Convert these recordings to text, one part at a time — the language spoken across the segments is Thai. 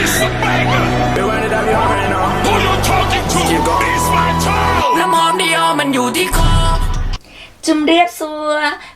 It's a banger. Rewind it up, you already know. Who you talking to? It's my town. น้ำหอมดีออมันอยู่ที่คอ จุมเรียบซัว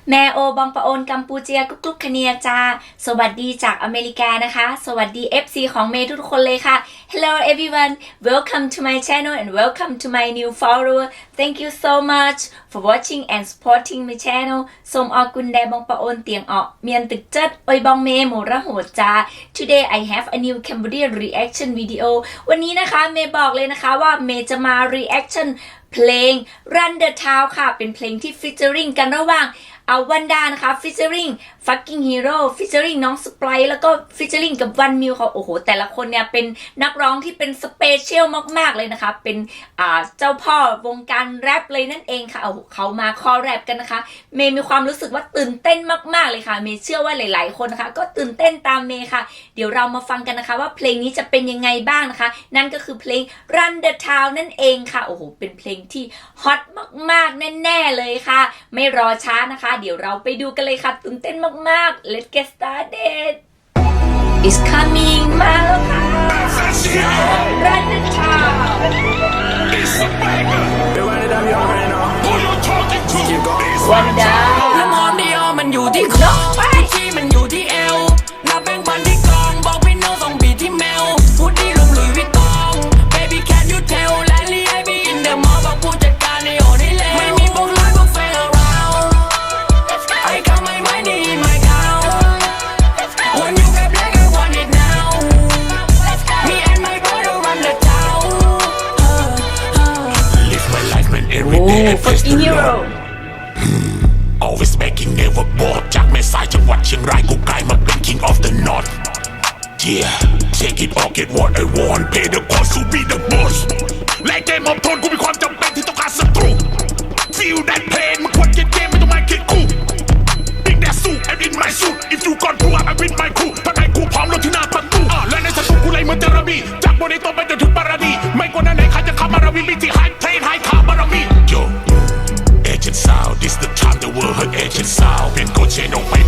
แมโอบองปะโอนกัมพูเจียกุ๊กกุ๊กคเนียจา สวัสดีจากอเมริกานะคะ สวัสดี FC ของเมย์ทุกคนเลยค่ะ Hello everyone welcome to my channel and welcome to my new follower thank you so much for watching and supporting my channel สมอกุนแดบองปะโอนเตียงออกเมียนตึกเจิดอยบองเมยโมระโหดจา today I have a new Cambodia reaction video วันนี้นะคะเมย์บอกเลยนะคะว่าเมย์จะมา reaction เพลง Run the Town ค่ะ เป็นเพลงที่ฟิชเจอริงกันระหว่าง เอาวันดานะคะ featuring fucking hero featuring น้องสไปร์แล้วก็ featuring กับวันมิวเขาโอ้โห แต่ละคนเนี่ยเป็นนักร้องที่เป็นสเปเชียลมากๆเลยนะคะ เป็นอ่าเจ้าพ่อวงการแรปเลยนั่นเองค่ะเอาเขามาคอแรปกันนะคะ เมย์มีความรู้สึกว่าตื่นเต้นมากๆเลยค่ะ เมย์เชื่อว่าหลาย ๆ คนนะคะ ก็ตื่นเต้นตามเมย์ค่ะ เดี๋ยวเรามาฟังกันนะคะ ว่าเพลงนี้จะเป็นยังไงบ้างนะคะ นั่นก็คือเพลง Run the Town นั่นเองค่ะโอ้โหเป็นเพลงที่ฮอตมากๆแน่ๆเลยค่ะ ไม่รอช้านะคะเดี๋ยวเราไปดูกันเลยค่ะตื่นเต้นมากๆ Let's get started It's coming มาแล้วค่ะ Run the Town It's a banger. Rewind it up, you already know. Who you talking to? Keep going. Hero Always making never bored จากแม่สายจังหวัดเชียงรายกูกลายมาเป็น king of the north Yeah take it or get what I want pay the cost to be the boss และเกมออฟทนกูมีความจำเป็นที่ต้องการศัตรู Feel that pain มันควรเก็บเกมไม่ต้องมาคิดคู่ Big that suit and in my suit If you got through I'm with my crew ถ้าไงกูพร้อมรถที่หน้าประตูและในสตูกูเลยเหมือนเจอร์บีจากบนในตัวไปจนถึงปาราดีไม่กว่านั้นไหนใครจะเข้ามาราวีมีที่ไฮเ it's all been Gucci, no way.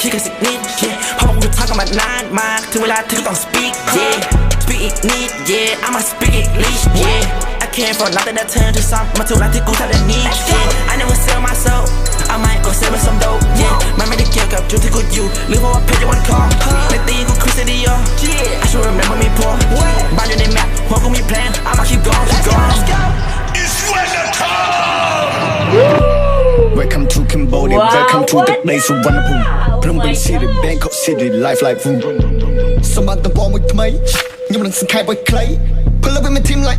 คิดกันสักนิดเย่เพราะว่ากูจะทักกันมานานมาก ถึงเวลาที่กูต้อง speak เย่ speak อีกนิดเย่ I'ma speak English เย่ I came from nothing that turn to something มาถึงเวลาที่กูทำได้นี้เย่ I never sell my soul I Welcome to Cambodia, wow, welcome to the place of wonderful. Plumbing City, Bangkok City, life like vroom. Somebody the ball with me, you want some kind of clay. Pull up in my team like,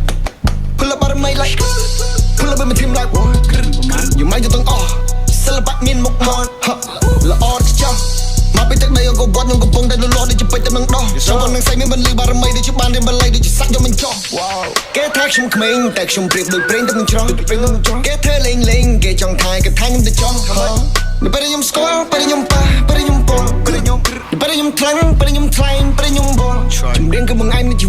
pull up out of my like, pull up in my team like, you might just don't, oh, celebrate me in my heart, huh, oh, ទៅនឹងដោះខ្ញុំមិននឹងស្អីមានបន្លឺបារមីដូចជាបានរៀនបល័យដូចជាសាក់យកមិនចោះគេថាខ្ញុំក្មេងតែខ្ញុំប្រៀបដូចប្រេងទឹកនឹងច្រោះគេធ្វើលេងលេងគេចង់ថាគេថាខ្ញុំទៅចោះនៅពេលខ្ញុំស្គាល់ពេលខ្ញុំប៉ះពេលខ្ញុំពងពេលខ្ញុំពេលខ្ញុំខ្លាំង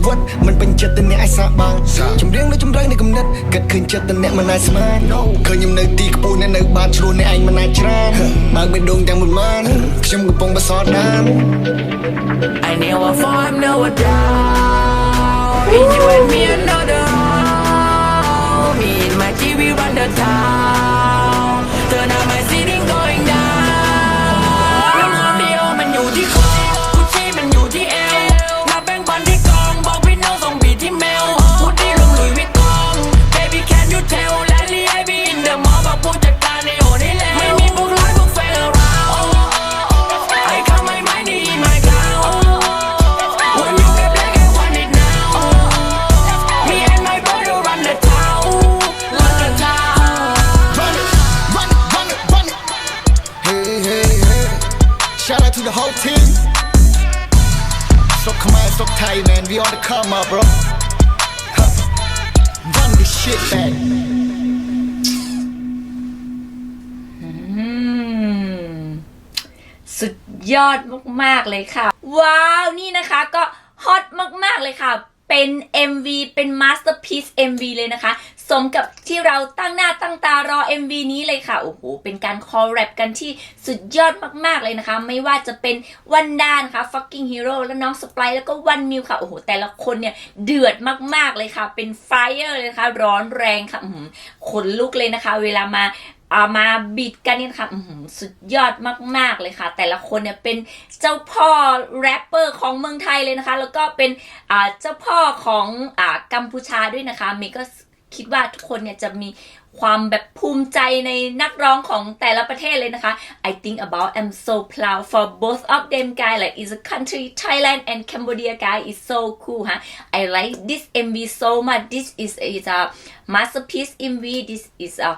វិតមិនពេញចិត្តទៅអ្នកអាចសាកបានចម្រៀងនៅចម្រៅនៃគំនិតគិតឃើញចិត្តទៅអ្នកមិនអាចស្មានឃើញខ្ញុំនៅទីខ្ពស់អ្នកនៅបាតឆ្លោះអ្នកឯងមិនអាចច្រានបើកបេះដូងទាំងមិនបានខ្ញុំកំពុងបសតដាន I never fall, never down. In you and me another. Tight, man. We on the come up, bro. Huh. Run this shit back. สุดยอดมาก ๆ เลยค่ะ ว้าว นี่นะคะก็ฮอตมาก ๆ เลยค่ะ เป็น MV เป็น Masterpiece MV เลยนะคะ สมกับที่เราตั้งหน้าตั้งตารอ MV นี้เลยค่ะ โอ้โห เป็นการคอลแรปกันที่สุดยอดมากๆเลยนะคะ ไม่ว่าจะเป็นวันดานค่ะ Fucking Hero แล้วน้องสไปร์แล้วก็วันมิวค่ะ โอ้โห แต่ละคนเนี่ย เดือดมากๆเลยค่ะ เป็นไฟเออร์เลยนะคะ ร้อนแรงค่ะขนลุกเลยนะคะ เวลามา เอามาบิดกันเนี่ยนะคะอื้อหือสุดยอดมาก ๆ เลยค่ะ แต่ละคนเนี่ยเป็นเจ้าพ่อแรปเปอร์ของเมืองไทยเลยนะคะ แล้วก็เป็นเจ้าพ่อของอ่ากัมพูชาด้วยนะคะเมย์ก็คิดว่าทุกคนเนี่ยจะมี ความแบบภูมิใจในนักร้องของแต่ละประเทศเลยนะคะ I think about I'm so proud for both of them guy like is a country Thailand and Cambodia guy is so cool ฮะ I like this MV so much this is is a masterpiece MV this is a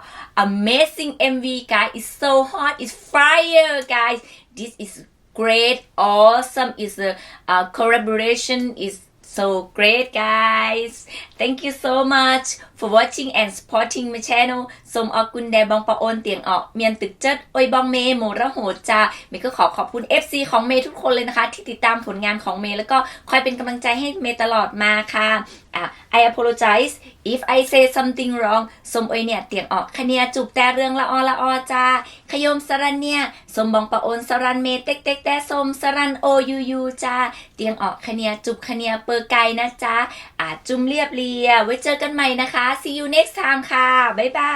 amazing MV guys is so hot is fire guys this is great awesome is a uh, collaboration is so great guys thank you so much for watching and supporting my channel สมออกกุนแดบองปะโอนเตียงออกเมียนตึกเจิดโอยบองเมย์โมระโหดจ้าเมย์ก็ขอขอบคุณ FC ของเมย์ทุกคนเลยนะคะ ที่ติดตามผลงานของเมย์แล้วก็คอยเป็นกำลังใจให้เมย์ตลอดมาค่ะ อะ I apologize if I say something wrong สมโอยเนี่ยเตียงออกคเนียจุบแต่เรื่องละออละออจ้าขยมสรันเนี่ยสมบองปะโอนสรันเมเต็กเต็กแต่สมสรันโอยูยูจ้าเตียงออกคเนียจุบคเนียเปอร์ไกนะจ้าอาจุมเรียบเรีย ไว้เจอกันใหม่นะคะ see you next time ค่ะ บ๊ายบา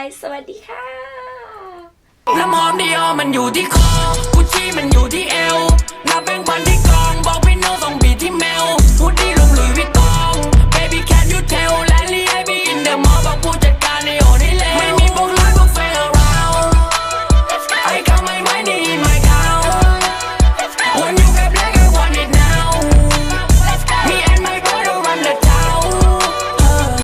ย สวัสดีค่ะน้ำหอมดีออมันอยู่ที่คอกุชชี่มันอยู่ที่เอวนับแบงพันที่กองบอกพี่น้องส่งบีที่เมลพูดดี Can't hold like